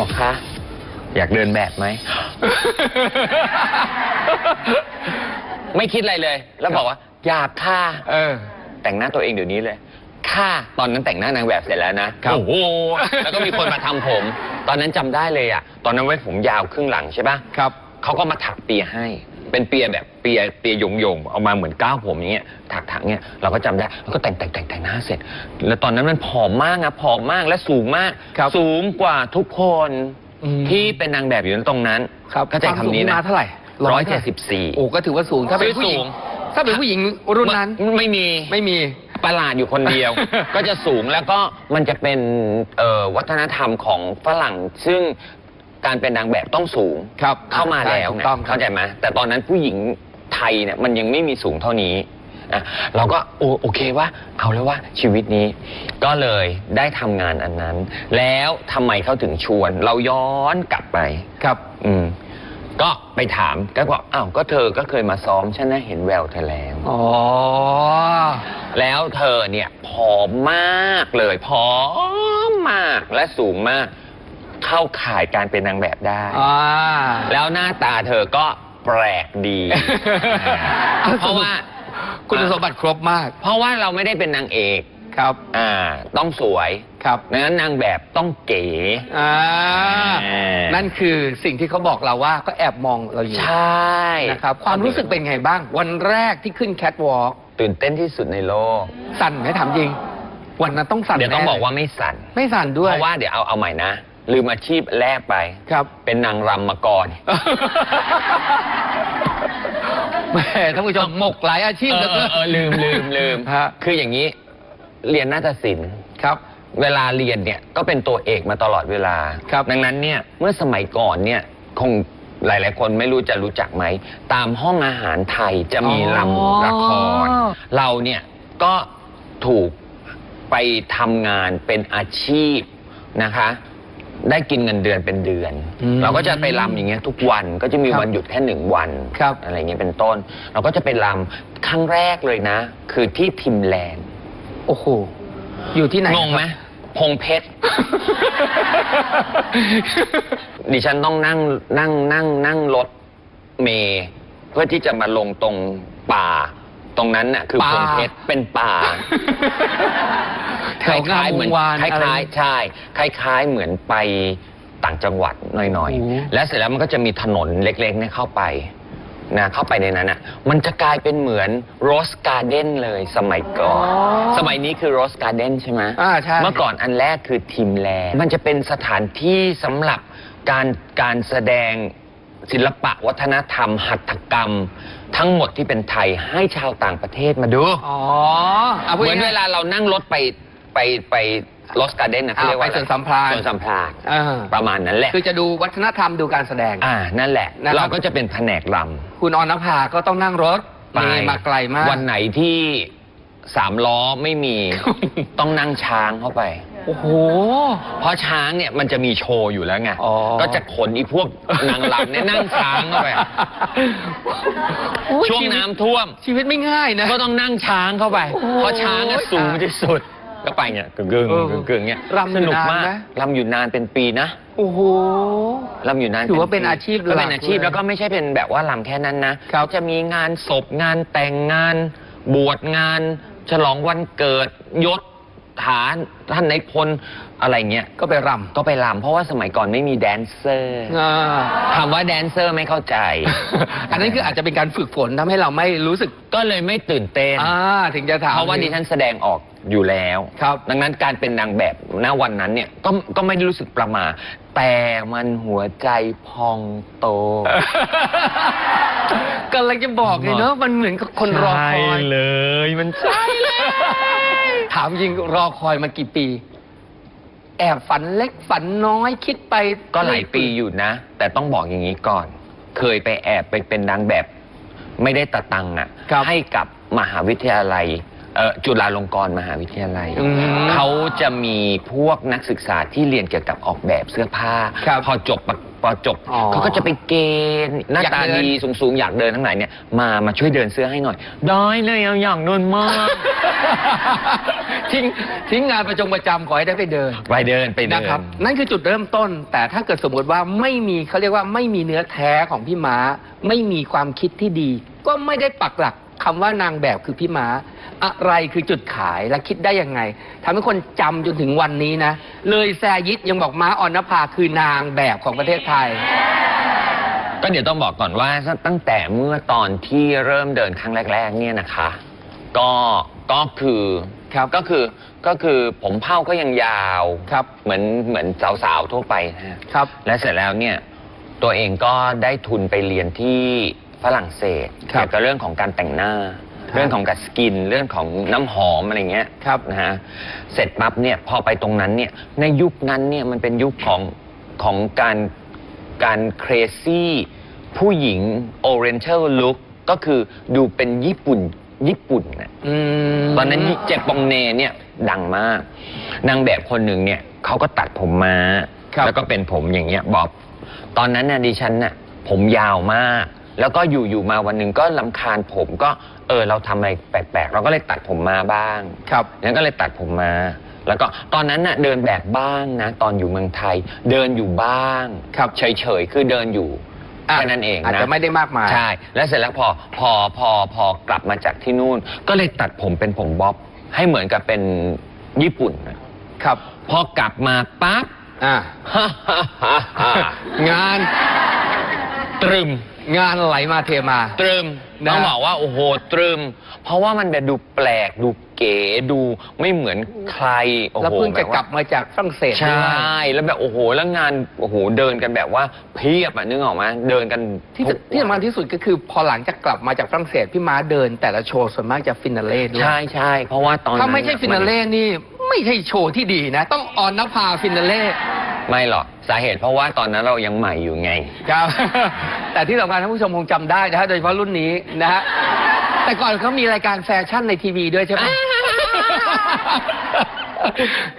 บอกคะ อยากเดินแบบไหม ไม่คิดอะไรเลย แล้วบอกว่า อยากค่ะ เออ แต่งหน้าตัวเองเดี๋ยวนี้เลย ค่ะ ตอนนั้นแต่งหน้านางแบบเสร็จแล้วนะครับโอ้โห แล้วก็มีคนมาทำผม ตอนนั้นจำได้เลยอะ ตอนนั้นไว้ผมยาวครึ่งหลังใช่ปะครับ เขาก็มาถักเปียให้ เป็นเปียแบบเปียเปียโยงโยงๆเอามาเหมือนก้าวผมอย่างเงี้ยถักถักๆเงี้ยเราก็จำได้แล้วก็แต่งแต่งแต่งแต่งหน้าเสร็จ แล้วตอนนั้นมันผอมมากอะผอมมากและสูงมาก ครับสูงกว่าทุกคนอืม ที่เป็นนางแบบอยู่ตรงนั้นครับเข้าใจคำนี้วามสูงนะมาเท่าไหร่ร้อยท่าเจ็ดไหสิบสี่ โอ้ก็ถือว่าสูงถ้าเป็นผู้หญิงสูง ถ้าเป็นผู้หญิงรุ่นนั้นไม่มี ไม่มี ประหลาดอยู่คนเดียว ก็จะสูงแล้วก็มันจะเป็นเอ่อวัฒนธรรมของฝรั่ง ซึ่ง การเป็นนางแบบต้องสูงครับเข้ามาแล้วถูกไงต้องครับ เข้าใจไหมแต่ตอนนั้นผู้หญิงไทยเนี่ยมันยังไม่มีสูงเท่านี้อะเราก็โอโอเคว่าเอาแล้วว่าชีวิตนี้ ก็เลยได้ทำงานอันนั้น แล้วทำไมเขาถึงชวน เราย้อนกลับไป ครับ อืม ก็ไปถามก็บอกอ้าวก็เธอก็เคยมาซ้อมฉันนะเห็นแววเธอแล้ว อ๋อ แล้วเธอเนี่ยผอมมากเลยผอมมากและสูงมาก เข้าข่ายการเป็นนางแบบได้ อ่า แล้วหน้าตาเธอก็แปลกดี เพราะว่า คุณสมบัติครบมากเพราะว่าเราไม่ได้เป็นนางเอกครับ อ่าต้องสวยครับ ดังนั้นนางแบบต้องเก๋ อ่า อ่านั่ นั่นคือสิ่งที่เขาบอกเราว่าก็แอบมองเราอยู่ใช่นะครับความรู้สึกเป็นไงบ้าง วันแรกที่ขึ้นแคทวอล์กตื่นเต้นที่สุดในโลก สั่นไหมถามจริง วันนั้นต้องสั่นเดี๋ยวต้องแน่บอกว่าไม่สั่น ไม่สั่นด้วย เพราะว่าเดี๋ยวเอาเอาใหม่นะ ลืมอาชีพแรกไป ครับ เป็นนางรำมาก่อน แหมท่านผู้ชมหมกหลายอาชีพเอเหลืออเกินเออลืมลืมลืมฮะ คืออย่างนี้เรียนนาฏศิลป์ ครับ เวลาเรียนเนี่ยก็เป็นตัวเอกมาตลอดเวลา ครับ ดังนั้นเนี่ยเมื่อสมัยก่อนเนี่ยคงหลาย ๆ คนไม่รู้จะรู้จักไหม ตามห้องอาหารไทยจะมีลำละครเราเนี่ยก็ถูกไปทำงานเป็นอาชีพนะคะ ได้กินเงินเดือนเป็นเดือน อืมเราก็จะไปรำอย่างเงี้ยทุกวันก็จะมีครับวันหยุดแค่หนึ่งวันครับ อะไรเงี้ยเป็นต้น เราก็จะไปรำครั้งแรกเลยนะ คือที่ทิมแลนด์โอ้โห อยู่ที่ไหนงงไหมครับ พงเพชร ดิฉันต้องนั่งนั่งนั่งนั่งรถเมย์เพื่อที่จะมาลงตรงป่า ตรงนั้นน่ะคือป่าพงเพชรเป็นป่าแถวงามวงวานคล้ายอะไรๆเหมือนคล้ายๆใช่ คล้าย ๆ เหมือนไปต่างจังหวัดหน่อยโอ้โหๆและเสร็จแล้วมันก็จะมีถนนเล็กๆเนี่ยเข้าไปนะเข้าไปในนั้นอะมันจะกลายเป็นเหมือนโรสการ์เด้นเลยสมัยก่อน สมัยนี้คือโรสการ์เด้นใช่ไหมอ่าใช่ เมื่อก่อนอันแรกคือทิมแลนด์มันจะเป็นสถานที่สำหรับการการแสดง ศิลปะวัฒนธรรม หัตถกรรม ทั้งหมดที่เป็นไทยให้ชาวต่างประเทศมาดูอ๋ออะเหมือนเวลาเรานั่งรถไปไปไปโรสการ์เด้นนะเขาเรียกว่าไปสวนสัมพรานสวนสัมพรานอ่าประมาณนั้นแหละ คือจะดูวัฒนธรรมดูการแสดง อ่านั่นแหละ นะครับ เราก็จะเป็นแผนกลคุณออนภาก็ต้องนั่งรถำไปเมย์มาไกลมาก วันไหนที่สามล้อไม่มี ต้องนั่งช้างเข้าไป โอ้โห เพราะช้างเนี่ยมันจะมีโชว์อยู่แล้วไง อ๋อ ก็จะขนอีพวกนางรำเนี่ยนั่งช้างเข้าไปโอ้ยช่วงชีตน้ำท่วม ชีวิตไม่ง่ายนะ ก็ต้องนั่งช้างเข้าไปโอ้โหเพราะช้างอะสูงที่สุด ก็ไปเนี่ยกึ่งกึ่งเออกึ่งกึ่งเนี่ยรำอยู่สนุกมากนานไหม รำอยู่นานเป็นปีนะโอ้โห รำอยู่นานถือว่าเป็นอาชีพก็เป็นหลักอาชีพเลยแล้วก็ไม่ใช่เป็นแบบว่ารำแค่นั้นนะครับ จะมีงานศพงานแต่งงาน บวชงาน ฉลองวันเกิดยศฐาน ท่านในพลอะไรเงี้ยก็ไปรก็ไปรำเพราะว่าสมัยก่อนไม่มีแดนเซอร์ำอ่าคำว่าแดนเซอร์ไม่เข้าใจ อันนั้นคืออาจจะเป็นการฝึกฝนทำให้เราไม่รู้สึกก็เลยไม่ตื่นเต้น อ่าถึงจะถาม เพราะว่าดิฉันแสดงออกอยู่แล้ว ครับ ดังนั้นการเป็นนางแบบณวันนั้นเนี่ยก็ก็ไม่ได้รู้สึกประหมาแต่มันหัวใจพองโต กำลังจะบอกเลยเนอะมันเหมือนกับคนรอคอยเลยมันใช่เลย ถามจริงรอคอยมากี่ปี แอบฝันเล็กฝันน้อยคิดไปก็หลายปีอยู่นะ แต่ต้องบอกอย่างนี้ก่อน เคยไปแอบไปเป็นนางแบบ ไม่ได้ตะตังค์อะครับให้กับมหาวิทยาลัยเอ่อจุฬาลงกรณ์มหาวิทยาลัยอืมเขาจะมีพวกนักศึกษาที่เรียนเกี่ยวกับออกแบบเสื้อผ้าครับพอจบปพ อจบอ๋อเขาก็จะไปเกณฑ์หน้าอยากตาเดิน ดีสูงๆ อยากเดินทั้งไหนเนี่ยมามาช่วยเดินเสื้อให้หน่อย ได้เลยเอาอย่างนนมาก ทิ้งทิ้งงานประจงประจำขอให้ได้ไปเดินไปเดินไปเดินะนครับ นั่นคือจุดเริ่มต้น แต่ถ้าเกิดสมมติว่าไม่มีเขาเรียกว่าไม่มีเนื้อแท้ของพี่ม้า ไม่มีความคิดที่ดี ก็ไม่ได้ปักหลัก คำว่านางแบบคือพี่ม้า อะไรคือจุดขายและคิดได้ยังไงทำให้คนจำจนถึงวันนี้นะ เลยแซยิดยังบอกม้าออนภาคือนางแบบของประเทศไทย ก็เดี๋ยวต้องบอกก่อนว่าตั้งแต่เมื่อตอนที่เริ่มเดินครั้งแรก ๆ เนี่ยนะคะ ก็ก็คือครับก็คือก็คือผมเผ้าก็ยังยาวครับเหมือนเหมือนสาวๆทั่วไปนะฮะครับ และเสร็จแล้วเนี่ยตัวเองก็ได้ทุนไปเรียนที่ ฝรั่งเศสครับ เกี่ยวกับเรื่องของการแต่งหน้าครับเรื่องของการสกิน เรื่องของน้ำหอมอะไรเงี้ยครับนะฮะเสร็จปั๊บเนี่ยพอไปตรงนั้นเนี่ยในยุคนั้นเนี่ยมันเป็นยุคของของการการเครซี่ผู้หญิง Oriental look ก็คือดูเป็นญี่ปุ่นญี่ปุ่นน่ะ อืม ตอนนั้นเจปองเนเนี่ยดังมาก นางแบบคนหนึ่งเนี่ยเขาก็ตัดผมมา ครับแล้วก็เป็นผมอย่างเงี้ยบ๊อบ ตอนนั้นน่ะดิฉันน่ะผมยาวมาก แล้วก็อยู่อยู่มาวันหนึ่งก็ลำคาญผมก็เออเราทำอะไรแปลกๆ เราก็เลยตัดผมมาบ้างครับนั้นก็เลยตัดผมมา แล้วก็ตอนนั้นน่ะเดินแบบบ้างนะ ตอนอยู่เมืองไทย เดินอยู่บ้างครับเฉยๆคือเดินอยู่อะแค่นั้นเองอาจนะจะไม่ได้มากมาย ใช่ แล้วเสร็จแล้วพอพอพอพอกลับมาจากที่นู่น ก็เลยตัดผมเป็นผมบ๊อบให้เหมือนกับเป็นญี่ปุ่นน่ะครับพอกลับมาปั๊บ อ่าฮ่าฮ่าฮ่าฮ่างาน ตรึม งานไหลมาเทมา ตรึมนะ ต้องบอกว่าโอ้โหตรึม เพราะว่ามันแบบดูแปลกดูเก๋ดูไม่เหมือนใครโอ้โหแล้วเพิ่งจะบบว่ากลับมาจากฝรั่งเศสใชด้วย่แล้วแบบโอ้โหแล้วงานโอ้โหเดินกันแบบว่าเพียบอะนึกออกไหมเดินกันที่ทุกที่สำคัญที่สุดก็คือพอหลังจากกลับมาจากฝรั่งเศสพี่ม้าเดิน แต่ละโชว์ส่วนมากจะฟินาเล่ด้วยใช่ใช่เพราะว่าตอนนั้นถ้าไม่ใช่ฟินาเล่นี่ไม่ใช่โชว์ที่ดีนะ ต้องออนนภาฟินาเล่ ไม่หรอกสาเหตุเพราะว่าตอนนั้นเรายังใหม่อยู่ไง ครับ แต่ที่สำคัญท่านผู้ชมคงจำได้นะฮะโดยเฉพาะรุ่นนี้นะฮะแต่ก่อนเขามีรายการแฟชั่นในทีวีด้วยใช่ไหม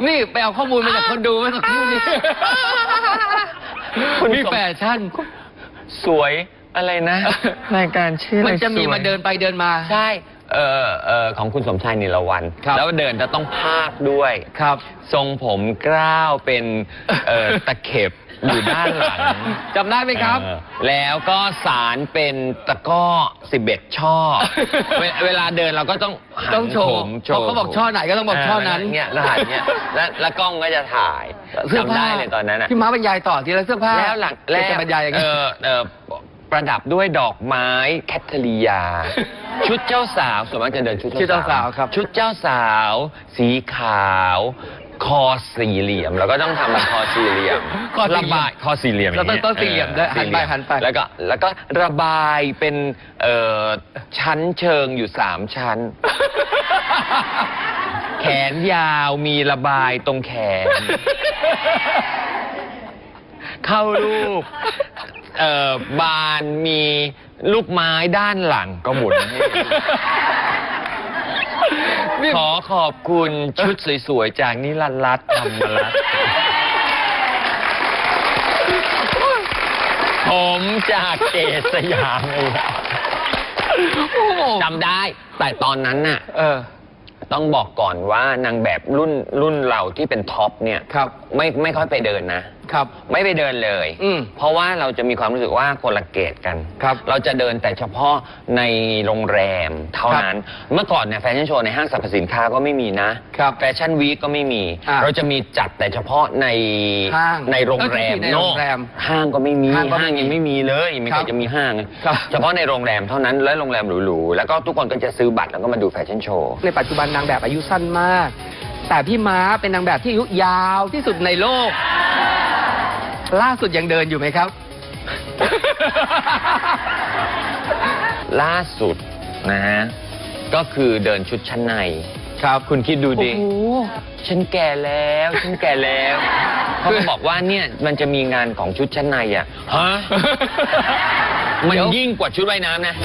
นี่ไปเอาข้อมูลมาจากคนดูเมื่อสักครู่นี้คุณมีสมแฟชั่น สวยอะไรนะ รายการชื่ออะไรมันจะมีสวย มาเดินไปเดินมา ใช่ เออเออของคุณสมชายนิรวัน ครับ แล้วเดินจะต้องภาคด้วย ครับ ทรงผมกล้าวเป็นเอ่อ ตะเข็บอยู่ด้านหลังจำได้ไหมครับ เออแล้วก็สารเป็นตะกร้อสิบเอ็ดช่อ เวเวลาเดินเราก็ต้องหันต้องโชว์ผมโชว์เขาบอกช่อไหนก็ต้องบอกช่อนั้นเเนี่ยแล้วหันเนี่ยแล้วแล้วกล้องก็จะถ่ายเสื้อจำผ้าได้เลยตอนนั้นอะ พี่ม้าบรรยายต่อทีละเสื้อผ้าแล้วหลังแล้จะวบรรยายอย่างเอนี้อเออ ประดับด้วยดอกไม้แคทเธอรียา ชุดเจ้าสาวส่วนมากจะเดินชุดชุดเจ้าสาวครับ ชุดเจ้าสาว สีขาว คอสี่เหลี่ยมเราก็ต้องทำเป็นคอสี่เหลี่ยมคอสี่ระเหลี่ยมบายคอสี่เหลี่ยมเราต้องย่าต้องสี่เหลี่ยมด้วยออหันไปสี่เลี่ยมหันไป แล้วก็แล้วก็ระบายเป็นเอ่อชั้นเชิงอยู่สามชั้น แขนยาวมีระบายตรงแขน เข้ารูป เอ่อบานมีลูกไม้ด้านหลังก็หมุนให้ดูนี่ขอขอบคุณชุดสวยๆ จากนิรันดร์รัตน์ธรรมรัตน์ผมจากเกศสยามเองโอ้โหจำได้ แต่ตอนนั้นน่ะ เออ ต้องบอกก่อนว่านางแบบรุ่นรุ่นเราที่เป็นท็อปเนี่ย ครับ ไม่ไม่ค่อยไปเดินนะ ครับไม่ไปเดินเลย อืม เพราะว่าเราจะมีความรู้สึกว่าคนละเกตกัน ครับเราจะเดินแต่เฉพาะในโรงแรมเท่านั้น เมื่อก่อนเนี่ยแฟชั่นโชว์ในห้างสรรพสินค้าก็ไม่มีนะ ครับแฟชั่นวีคก็ไม่มี อะเราจะมีจัดแต่เฉพาะในห้างในโรงแรมเออในโรงแรมโน่ห้างก็ไม่มีห้างก็ไม่มียังไม่มีเลยไม่ครัเคบยจะมีห้าง ครับเฉพาะในโรงแรมเท่านั้นและโรงแรมหรูๆแล้วก็ทุกคนก็จะซื้อบัตรแล้วก็มาดูแฟชั่นโชว์ ในปัจจุบันนางแบบอายุสั้นมาก แต่พี่ม้าเป็นนางแบบที่อายุยาวที่สุดในโลก ล่าสุดยังเดินอยู่ไหมครับ ล่าสุดนะฮะก็คือเดินชุดชั้นใน ครับคุณคิดดูโอ้ดิโหฉันแก่แล้วฉันแก่แล้วเขาก็บอกว่าเนี่ยมันจะมีงานของชุดชั้นในอะฮะมันเดี๋ยวยิ่งกว่าชุดว่ายน้ำนะ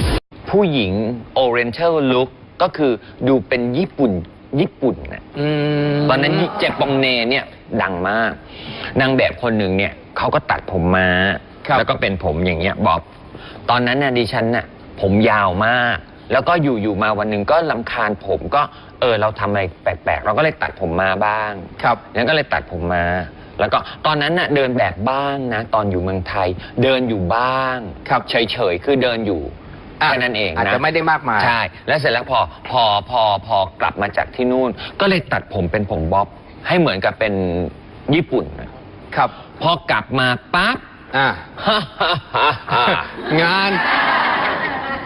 ผู้หญิง Oriental look ก็คือดูเป็นญี่ปุ่นญี่ปุ่นนะอืมตอนนั้นเจปองเนเนี่ย ดังมากนางแบบคนหนึ่งเนี่ยเขาก็ตัดผมมาครับ แล้วก็เป็นผมอย่างเงี้ยบ๊อบตอนนั้นน่ะดิฉันน่ะผมยาวมาก แล้วก็อยู่อยู่มาวันหนึ่งก็ลำคาญผมก็เออเราทำอะไรแปลกๆ เราก็เลยตัดผมมาบ้าง ครับ นั้นก็เลยตัดผมมา แล้วก็ตอนนั้นน่ะเดินแบบบ้างนะ ตอนอยู่เมืองไทย เดินอยู่บ้างครับ เฉยๆ คือเดินอยู่อะแค่นั้นเองนะอาจจะไม่ได้มากมาย ใช่ แล้วเสร็จแล้วพอพอพอพอกลับมาจากที่นู่น ก็เลยตัดผมเป็นผมบ๊อบ ให้เหมือนกับเป็นญี่ปุ่นน่ะครับ พอกลับมาปั๊บอ่าฮ่าฮ่าฮ่าฮ่างาน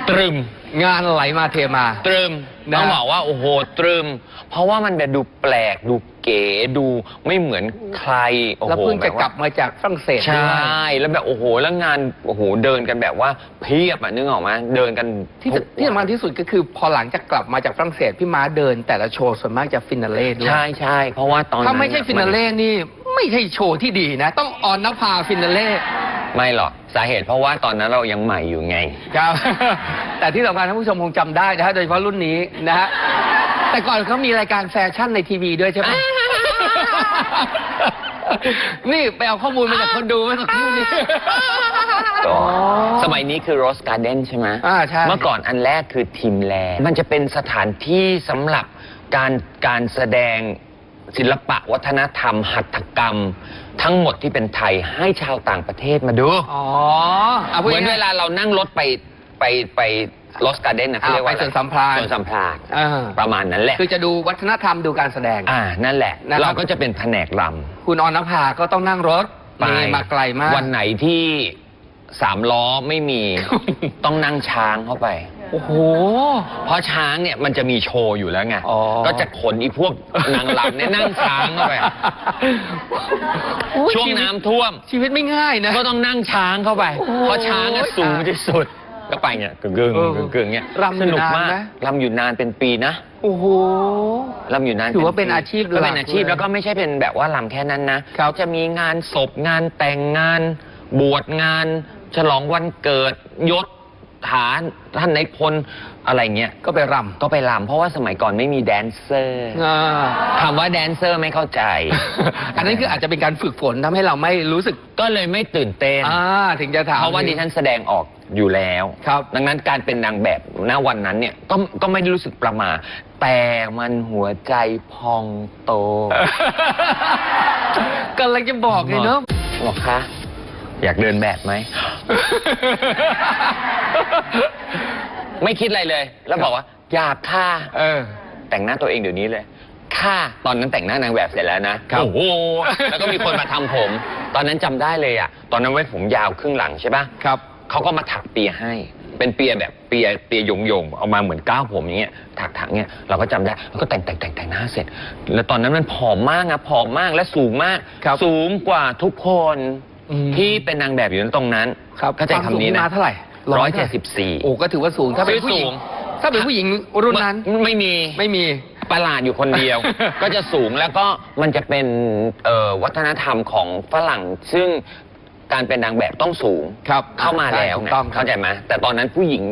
ตรึมงานไหลมาเทมา ตรึม นะ ต้องบอกว่าโอ้โหตรึม เพราะว่ามันแบบดูแปลกดูเก๋ดูไม่เหมือนใครโอ้โหแล้วเพิ่งจะบบว่ากลับมาจากฝรั่งเศสใชด้วย่แล้วแบบโอ้โหแล้วงานโอ้โหเดินกันแบบว่าเพียบอะนึกออกไหมเดินกันที่ทุกที่สำคัญที่สุดก็คือพอหลังจากกลับมาจากฝรั่งเศสพี่ม้าเดิน แต่ละโชว์ส่วนมากจะฟินาเล่ด้วย ใช่ใช่เพราะว่าตอนนั้นถ้าไม่ใช่ฟินาเล่นี่ ไม่ใช่โชว์ที่ดีนะ ต้องออนนภาฟินาเล่ ไม่หรอกสาเหตุเพราะว่าตอนนั้นเรายังใหม่อยู่ไง ครับ แต่ที่สำคัญท่านผู้ชมคงจำได้นะฮะโดยเฉพาะรุ่นนี้นะฮะแต่ก่อนเขามีรายการแฟชั่นในทีวีด้วยใช่ไหม นี่ไปเอาข้อมูลมาจากคนดูเมื่อสักครู่นี้ ก็สมัยนี้คือโรสการ์เดนใช่ไหมอ่าใช่ เมื่อก่อนอันแรกคือทีมแลนด์มันจะเป็นสถานที่สำหรับการการแสดง ศิลปะวัฒนธรรม หัตถกรรม ทั้งหมดที่เป็นไทยให้ชาวต่างประเทศมาดู อ๋อเอาเหพูดมือนง่เวยๆลาเรานั่งรถไปไปไปโรสการ์เดนนะเขาเรียกว่าอ่าไปสวนสัมพรานสวนสัมพรานอ่าประมาณนั้นแหละคือจะดูวัฒนธรรมดูการแสดง อ่านั่นแหละ นะครับ เราก็จะเป็นแผนกลคุณออนนภาก็ต้องนั่งรถำไปเมล์มาไกลมาก วันไหนที่สามล้อไม่มี ต้องนั่งช้างเข้าไป โอ้โห เพราะช้างเนี่ยมันจะมีโชว์อยู่แล้วไง อ๋อ ก็จะขนอีพวกนางรำเนี่ยนั่งช้างเข้าไป ช่วงน้ำท่วม ชีวิตไม่ง่ายนะ ก็ต้องนั่งช้างเข้าไป โอ้โหเพราะช้างอะสูงที่สุด ก็ไปเนี่ยกึ่งกึ่งเออกึ่งกึ่งเนี่ยรำอยู่สนุกนานมากไหม รำอยู่นานเป็นปีนะโอ้โห รำอยู่นานถือว่าเป็นอาชีพก็เป็นหลักอาชีพเลยแล้วก็ไม่ใช่เป็นแบบว่ารำแค่นั้นนะครับ จะมีงานศพงานแต่งงาน บวชงาน ฉลองวันเกิดยศ ฐานท่านในายพลอะไรเงี้ยก็ไปรก็ไปรำเพราะว่าสมัยก่อนไม่มีแดนเซอร์ำอ่าคำว่าแดนเซอร์ไม่เข้าใจ อันนั้นคืออาจจะเป็นการฝึกฝนทำให้เราไม่รู้สึกก็เลยไม่ตื่นเต้น อ่าถึงจะถาม เพราะว่าดิฉันแสดงออกอยู่แล้วครับ ดังนั้นการเป็นนางแบบณวันนั้นเนี่ยก็ก็ไม่ได้รู้สึกประหมา แต่มันหัวใจพองโต กำลังจะบอกไงเนาะ บอกคะ อยากเดินแบบไหม ไม่คิดอะไรเลย แล้วบอกว่า อยากค่ะเออ แต่งหน้าตัวเองเดี๋ยวนี้เลย ค่ะตอนนั้นแต่งหน้านางแบบเสร็จแล้วนะครับโอ้โหแล้วก็มีคนมาทำผม ตอนนั้นจำได้เลยอะ ตอนนั้นไว้ผมยาวครึ่งหลังใช่ปะครับ เขาก็มาถักเปียให้ เป็นเปียแบบเปียเปียโยงๆเอามาเหมือนก้าวผมอย่างเงี้ยถักถักเงี้ยเราก็จำได้แล้วก็แต่งแต่งแต่งแต่งหน้าเสร็จ แล้วตอนนั้นมันผอมมากอะผอมมากและสูงมาก ครับ สูงกว่าทุกคน อืม ที่เป็นนางแบบอยู่ตรงนั้นครับเข้าใจคำนี้วามสูงนะมาเท่าไหร่ร้อยเจ็ดสิบสี่ โอ้ก็ถือว่าสูงถ้าเป็นผู้หญิง สูง ถ้าเป็นผู้หญิงรุ่นนั้นไม่มีไม่มี ประหลาดอยู่คนเดียว ก็จะสูงแล้วก็มันจะเป็นเอ่อวัฒนธรรมของฝรั่ง ซึ่งการเป็นนางแบบต้องสูงครับเข้ามาแล้วถูกไงต้องครับ เข้าใจไหมแต่ตอนนั้นผู้หญิง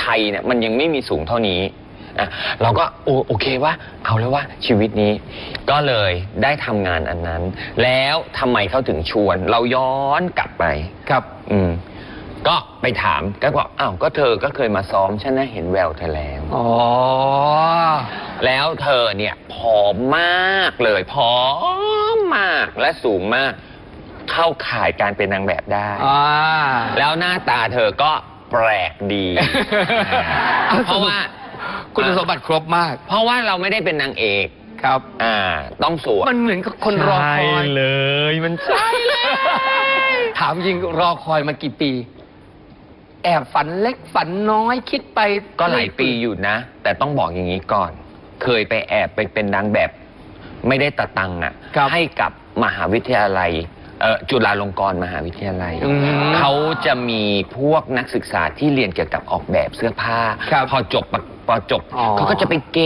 ไทยเนี่ยมันยังไม่มีสูงเท่านี้ อะเราก็โอโอเคว่าเอาแล้วว่าชีวิตนี้ ก็เลยได้ทำงานอันนั้น แล้วทำไมเขาถึงชวน เราย้อนกลับไป ครับ อืม ก็ไปถามก็บอกอ้าวก็เธอก็เคยมาซ้อมฉันนะเห็นแววเธอแล้ว อ๋อ แล้วเธอเนี่ยผอมมากเลยผอมมากและสูงมาก เข้าข่ายการเป็นนางแบบได้ อ่า แล้วหน้าตาเธอก็แปลกดีอ่าเพราะว่า คุณสมบัติครบมาก เพราะว่าเราไม่ได้เป็นนางเอกครับ อ่า ต้องสวยมันเหมือนกับคนรอคอย เลยมันใช่เลย ถามจริงรอคอยมากี่ปี แอบฝันเล็กฝันน้อยคิดไปก็หลายปีอยู่นะ แต่ต้องบอกอย่างนี้ก่อน เคยไปแอบไปเป็นนางแบบ ไม่ได้ตะตังอะครับให้กับมหาวิทยาลัยเอ่อจุฬาลงกรณ์มหาวิทยาลัย อืมเขาจะมีพวกนักศึกษาที่เรียนเกี่ยวกับออกแบบเสื้อผ้า ครับ พอจบปะ พอจบอ๋อเขาก็จะไปเก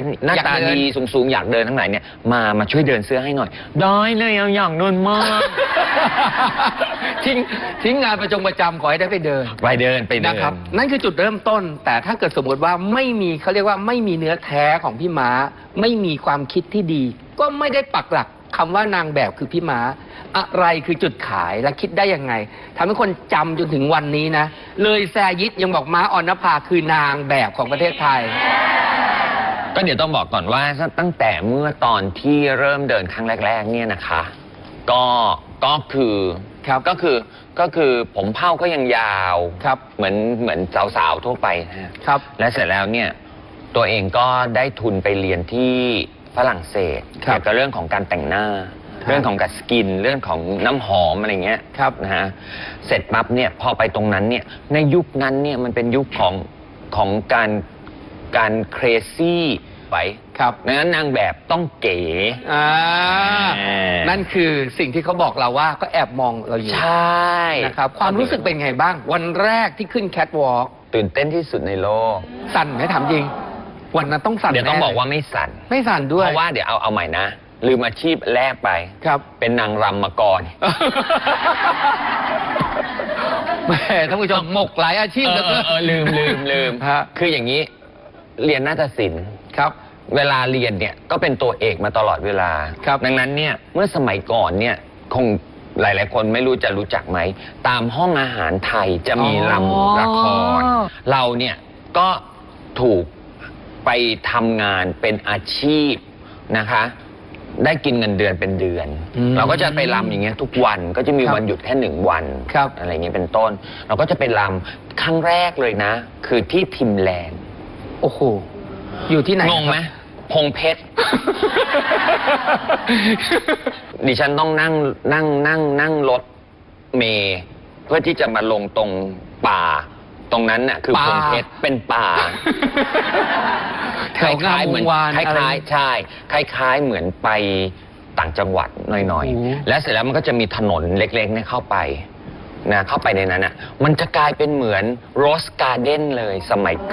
ณฑ์หน้าอยากตาเดิน ดีสูงๆ อยากเดินทั้งหลายเนี่ยมามาช่วยเดินเสื้อให้หน่อย ได้เลยเอาอย่างเดินมาก ทิ้งทิ้งงานประจงประจำขอให้ได้ไปเดินไปเดินไปเดินะน ครับ นั่นคือจุดเริ่มต้น แต่ถ้าเกิดสมมติว่าไม่มีเขาเรียกว่าไม่มีเนื้อแท้ของพี่ม้า ไม่มีความคิดที่ดี ก็ไม่ได้ปักหลัก คำว่านางแบบคือพี่ม้า อะไรคือจุดขายและคิดได้ยังไงทำให้คนจำจนถึงวันนี้นะ เลยแซยิดยังบอกม้าออนนภาคือนางแบบของประเทศไทย ก็เดี๋ยวต้องบอกก่อนว่าตั้งแต่เมื่อตอนที่เริ่มเดินครั้งแรก ๆ เนี่ยนะคะ ก็ก็คือครับก็คือก็คือผมเผ้าก็ยังยาวครับเหมือนเหมือนสาวๆทั่วไปนะฮะครับ และเสร็จแล้วเนี่ยตัวเองก็ได้ทุนไปเรียนที่ ฝรั่งเศสครับ เกี่ยวกับเรื่องของการแต่งหน้าครับเรื่องของการสกิน เรื่องของน้ำหอมอะไรเงี้ยครับนะฮะเสร็จปั๊บเนี่ยพอไปตรงนั้นเนี่ยในยุคนั้นเนี่ยมันเป็นยุคของของการการเครซี่ไปครับดังนั้นนางแบบต้องเก๋ อ่าแหม นั่นคือสิ่งที่เขาบอกเราว่าก็แอบมองเราอยู่ใช่นะครับความรู้สึกเป็นไงบ้าง วันแรกที่ขึ้นแคทวอล์กตื่นเต้นที่สุดในโลก สั่นไหมถามจริง วันนั้นต้องสั่นเดี๋ยวต้องแน่บอกว่าไม่สั่นไม่สั่นด้วยเพราะว่าเดี๋ยวเอาเอาใหม่นะลืมอาชีพแรกไปครับ เป็นนางรำมาก่อนแหมท่านผู้ชมหมกหลายอาชีพเอเหลืออเกินเออลืมลืมลืมฮะคืออย่างนี้เรียนนาฏศิลป์ครับ เวลาเรียนเนี่ยก็เป็นตัวเอกมาตลอดเวลาครับดังนั้นเนี่ยเมื่อสมัยก่อนเนี่ยคงหลาย ๆ คนไม่รู้จะรู้จักไหม ตามห้องอาหารไทยจะมีลำละคร เราเนี่ยก็ถูก ไปทำงานเป็นอาชีพนะคะ ได้กินเงินเดือนเป็นเดือน อืมเราก็จะไปรำอย่างเงี้ยทุกวันก็จะมีครับวันหยุดแค่หนึ่งวันครับ อะไรเงี้ยเป็นต้น เราก็จะไปรำครั้งแรกเลยนะ คือที่ทิมแลนด์โอ้โห อยู่ที่ไหนงงไหมครับ พงเพชร ดิฉันต้องนั่งนั่งนั่งนั่งรถเมย์เพื่อที่จะมาลงตรงป่า ตรงนั้นน่ะคือป่าพงเพชรเป็นป่าแถควงามล้ายวๆเหมือนวงวานคอะไรล้ายๆใช่คล้ายๆเหมือนไปต่างจังหวัดหน่อยโอ้โหๆและเสร็จแล้วมันก็จะมีถนนเล็กๆเนี่ยเข้าไปนะเข้าไปในนั้นอะ มันจะกลายเป็นเหมือนโรสการ์เด้นเลยสมัย